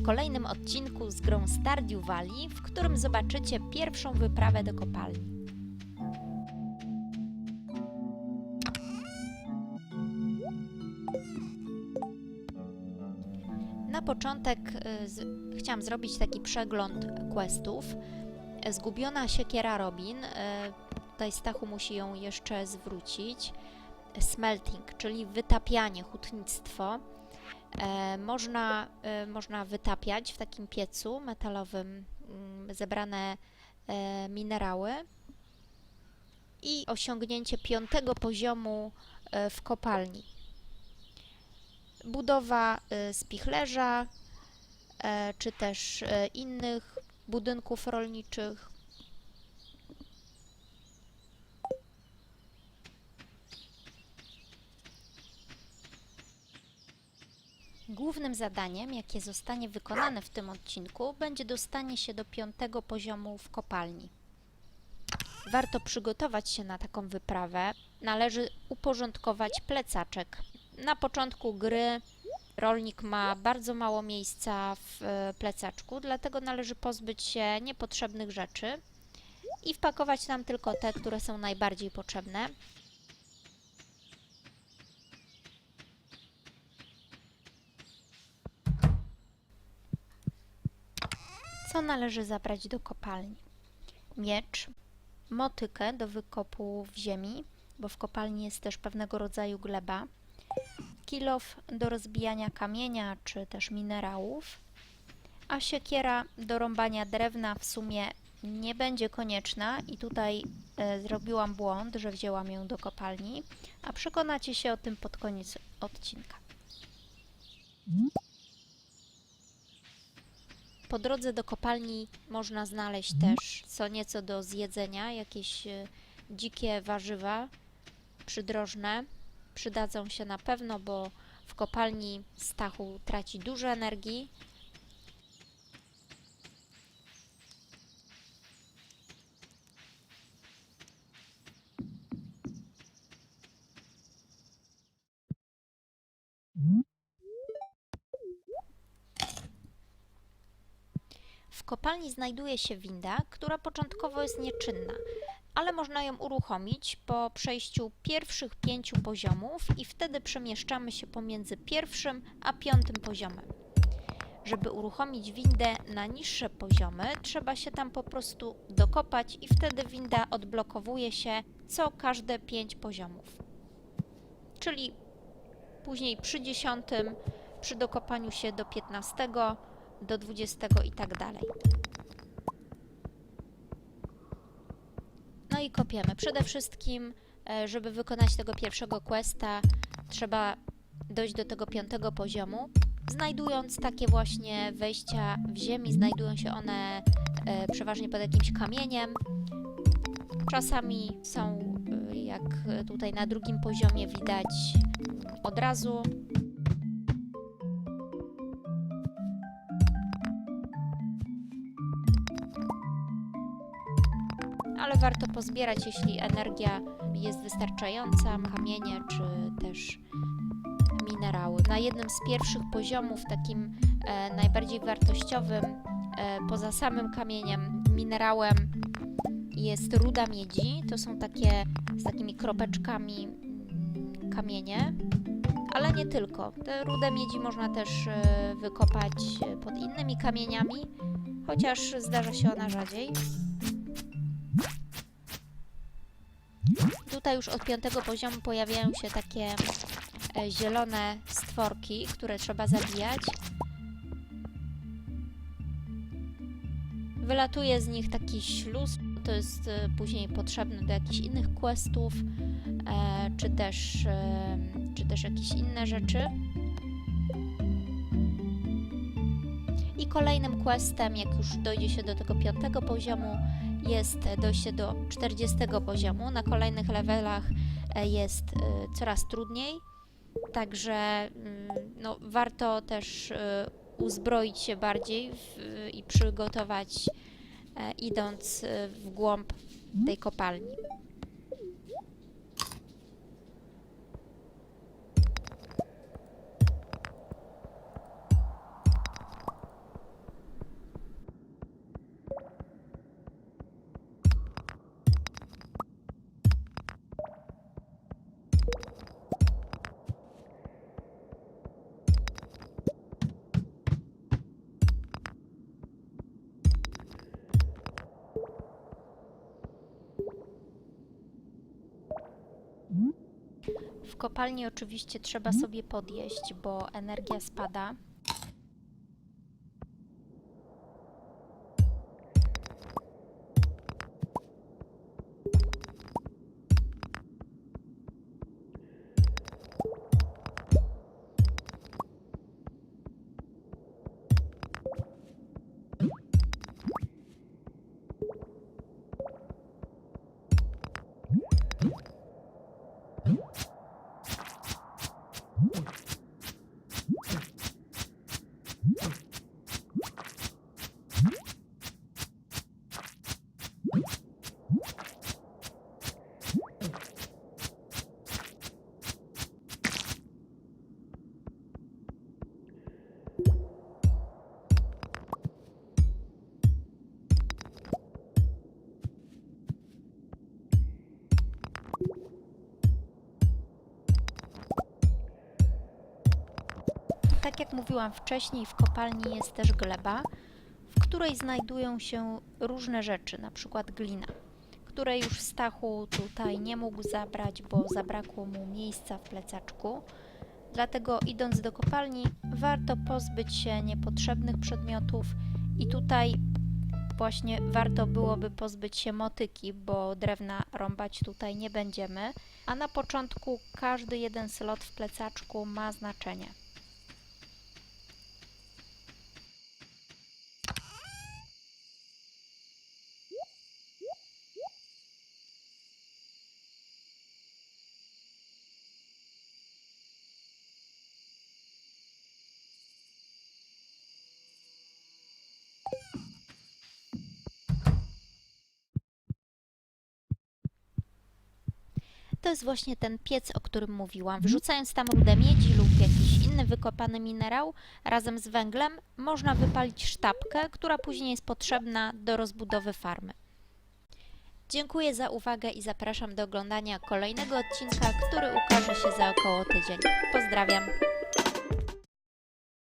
w kolejnym odcinku z grą Stardew Valley, w którym zobaczycie pierwszą wyprawę do kopalni. Na początek y, chciałam zrobić taki przegląd questów. Zgubiona siekiera Robin. y, Tutaj Stachu musi ją jeszcze zwrócić. Smelting, czyli wytapianie, hutnictwo. E, można, e, można wytapiać w takim piecu metalowym mm, zebrane e, minerały i osiągnięcie piątego poziomu w kopalni. Budowa spichlerza, czy też innych budynków rolniczych. Głównym zadaniem, jakie zostanie wykonane w tym odcinku, będzie dostanie się do piątego poziomu w kopalni. Warto przygotować się na taką wyprawę. Należy uporządkować plecaczek. Na początku gry rolnik ma bardzo mało miejsca w e, plecaczku, dlatego należy pozbyć się niepotrzebnych rzeczy i wpakować tam tylko te, które są najbardziej potrzebne. Co należy zabrać do kopalni? Miecz, motykę do wykopu w ziemi, bo w kopalni jest też pewnego rodzaju gleba, kilof do rozbijania kamienia czy też minerałów, a siekiera do rąbania drewna w sumie nie będzie konieczna i tutaj e, zrobiłam błąd, że wzięłam ją do kopalni, a przekonacie się o tym pod koniec odcinka. Po drodze do kopalni można znaleźć też co nieco do zjedzenia, jakieś e, dzikie warzywa przydrożne. Przydadzą się na pewno, bo w kopalni Stachu traci dużo energii. W kopalni znajduje się winda, która początkowo jest nieczynna, ale można ją uruchomić po przejściu pierwszych pięciu poziomów i wtedy przemieszczamy się pomiędzy pierwszym a piątym poziomem. Żeby uruchomić windę na niższe poziomy, trzeba się tam po prostu dokopać i wtedy winda odblokowuje się co każde pięć poziomów. Czyli później przy dziesiątym, przy dokopaniu się do 15, do 20 i tak dalej. No i kopiemy. Przede wszystkim, e, żeby wykonać tego pierwszego questa, trzeba dojść do tego piątego poziomu. Znajdując takie właśnie wejścia w ziemi, znajdują się one e, przeważnie pod jakimś kamieniem. Czasami są, e, jak tutaj na drugim poziomie widać, od razu. Ale warto pozbierać, jeśli energia jest wystarczająca, kamienie czy też minerały. Na jednym z pierwszych poziomów, takim e, najbardziej wartościowym, e, poza samym kamieniem, minerałem, jest ruda miedzi. To są takie z takimi kropeczkami mm, kamienie, ale nie tylko. Te rudę miedzi można też e, wykopać e, pod innymi kamieniami, chociaż zdarza się ona rzadziej. Tutaj już od piątego poziomu pojawiają się takie e, zielone stworki, które trzeba zabijać. Wylatuje z nich taki śluz, to jest e, później potrzebny do jakichś innych questów, e, czy też, czy też jakieś inne rzeczy. Kolejnym questem, jak już dojdzie się do tego piątego poziomu, jest dojście do 40 poziomu. Na kolejnych levelach e, jest e, coraz trudniej, także mm, no, warto też e, uzbroić się bardziej w, i przygotować, e, idąc e, w głąb tej kopalni. Kopalni oczywiście trzeba sobie podjeść, bo energia spada. Tak jak mówiłam wcześniej, w kopalni jest też gleba, w której znajdują się różne rzeczy, na przykład glina, której już Stachu tutaj nie mógł zabrać, bo zabrakło mu miejsca w plecaczku. Dlatego idąc do kopalni, warto pozbyć się niepotrzebnych przedmiotów i tutaj właśnie warto byłoby pozbyć się motyki, bo drewna rąbać tutaj nie będziemy, a na początku każdy jeden slot w plecaczku ma znaczenie. To jest właśnie ten piec, o którym mówiłam. Wrzucając tam rudę miedzi lub jakiś inny wykopany minerał razem z węglem, można wypalić sztabkę, która później jest potrzebna do rozbudowy farmy. Dziękuję za uwagę i zapraszam do oglądania kolejnego odcinka, który ukaże się za około tydzień. Pozdrawiam!